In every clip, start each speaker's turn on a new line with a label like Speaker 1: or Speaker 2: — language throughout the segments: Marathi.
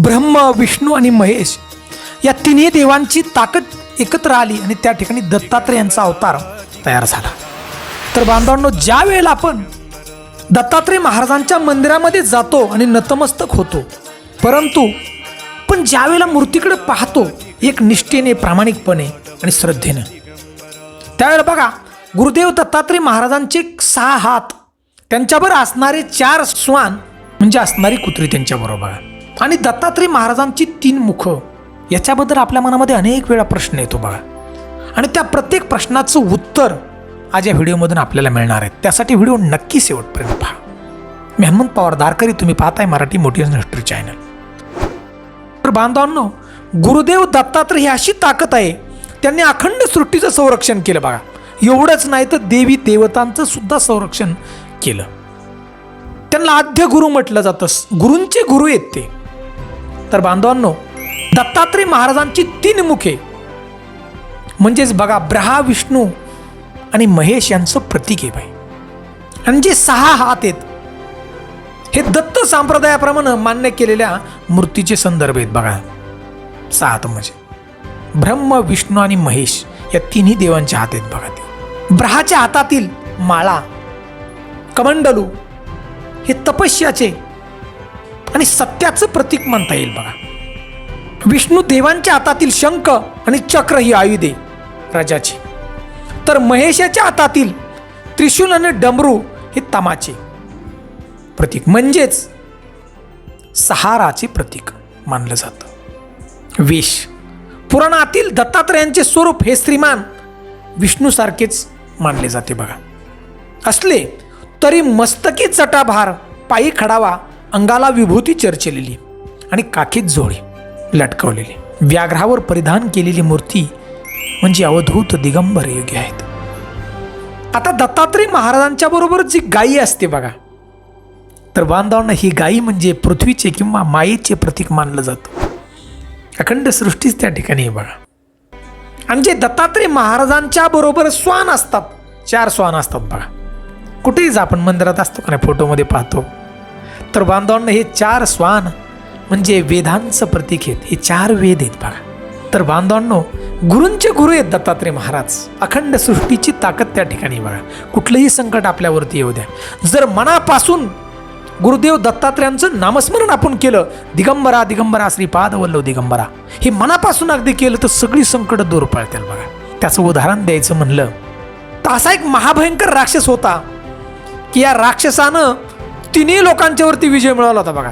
Speaker 1: ब्रह्म विष्णू आणि महेश या तिन्ही देवांची ताकद एकत्र आली आणि त्या ठिकाणी दत्तात्रय यांचा अवतार तयार झाला. तर बांधवांनो ज्या वेळेला आपण दत्तात्रय महाराजांच्या मंदिरामध्ये जातो आणि नतमस्तक होतो परंतु पण ज्या वेळेला मूर्तीकडे पाहतो एक निष्ठेने प्रामाणिकपणे आणि श्रद्धेनं. त्यावेळेला बघा गुरुदेव दत्तात्रय महाराजांचे सहा हात त्यांच्यावर असणारे चार स्वान म्हणजे असणारी कुत्री त्यांच्याबरोबर. आणि दत्तात्रय महाराजांची तीन मुखं. याच्याबद्दल आपल्या मनामध्ये अनेक वेळा प्रश्न येतो बघा आणि त्या प्रत्येक प्रश्नाचं उत्तर आज या व्हिडिओमधून आपल्याला मिळणार आहे. त्यासाठी व्हिडिओ नक्की शेवटपर्यंत पहा. मी हनुमंत पवार दारकरी तुम्ही पाहताय मराठी मोटिवेशन हिस्ट्री चॅनल. तर बांधवांनो गुरुदेव दत्तात्रय ही अशी ताकद आहे त्यांनी अखंड सृष्टीचं संरक्षण केलं बघा. एवढंच नाही तर देवी देवतांचं सुद्धा संरक्षण केलं. त्यांना आद्य गुरु म्हटलं जातं. गुरूंचे गुरु आहेत ते. तर बांधवांनो दत्तात्रय महाराजांची तीन मुखे. म्हणजेच बघा ब्रहा विष्णू आणि महेश यांचं प्रतीक आहे बाई. आणि जे सहा हात आहेत हे दत्त संप्रदायाप्रमाणे मान्य केलेल्या मूर्तीचे संदर्भ आहेत बघा. सहा हात म्हणजे. ब्रह्म विष्णू आणि महेश या तिन्ही देवांच्या हात आहेत बघा ते. ब्रहाच्या हातातील माळा कमंडलू हे तपस्याचे आणि सत्याचं प्रतीक म्हणता येईल बघा. विष्णू देवांच्या हातातील शंख आणि चक्र ही आयुधे राजाची. तर महेशाच्या हातातील त्रिशूल आणि डमरू हे तमाचे प्रतीक. म्हणजेच सहाराचे प्रतीक मानलं जातं. वेश पुराणातील दत्तात्रयांचे स्वरूप हे श्रीमान विष्णूसारखेच मानले जाते बघा. असले तरी मस्तकी चटाभार पायी खडावा अंगाला विभूती चर्चलेली आणि काखेत जोडी लटकवलेली. व्याघ्रावर परिधान केलेली मूर्ती म्हणजे अवधूत दिगंबर योगी आहेत. आता दत्तात्रय महाराजांच्या बरोबर जी गायी असते बघा तर बांधवांना ही गायी म्हणजे पृथ्वीचे किंवा मायेचे प्रतीक मानलं जातं. अखंड सृष्टीच त्या ठिकाणी आहे बघा. आणि जे दत्तात्रय महाराजांच्या बरोबर स्वान असतात चार स्वान असतात बघा. कुठेही जा आपण मंदिरात असतो का नाही फोटोमध्ये पाहतो. तर बांधवांना हे चार स्वान म्हणजे वेदांचं प्रतीक आहेत हे चार वेद आहेत बघा तर बांधवांनो गुरूंचे गुरु आहेत दत्तात्रय महाराज. अखंड सृष्टीची ताकद त्या ठिकाणी बघा कुठलंही संकट आपल्यावरती येऊ द्या. जर मनापासून गुरुदेव दत्तात्रयांचं नामस्मरण आपण केलं दिगंबरा दिगंबरा श्रीपाद वल्लव दिगंबरा हे मनापासून अगदी केलं तर सगळी संकट दूर पळतील बघा. त्याचं उदाहरण द्यायचं म्हणलं तर असा एक महाभयंकर राक्षस होता की या राक्षसानं तिन्ही लोकांच्यावरती विजय मिळवला होता बघा.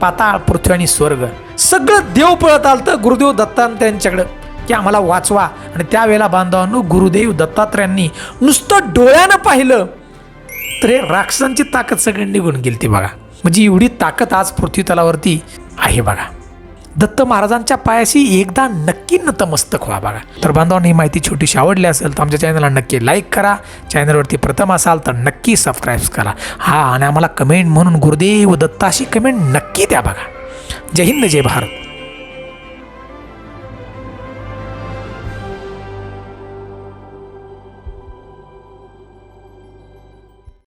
Speaker 1: पाताळ पृथ्वी आणि स्वर्ग. सगळं देव पळत आलं तर गुरुदेव दत्तात्रयांच्याकडं की आम्हाला वाचवा. आणि त्यावेळेला बांधवांनो गुरुदेव दत्तात्रयांनी नुसतं डोळ्यानं पाहिलं तर हे राक्षसांची ताकद सगळी निघून गेली ती बघा. म्हणजे एवढी ताकद आज पृथ्वी तलावरती आहे बघा. दत्त महाराजांच्या पायाशी एकदा नक्की नतमस्तक व्हा बघा. तर बांधवांनी ही माहिती छोटीशी आवडली असेल तर आमच्या चॅनलला नक्की लाईक करा. चॅनलवरती प्रथम असाल तर नक्की सबस्क्राईब करा. हा आणि आम्हाला कमेंट म्हणून गुरुदेव दत्ताशी कमेंट नक्की द्या बघा. जय हिंद जय भारत.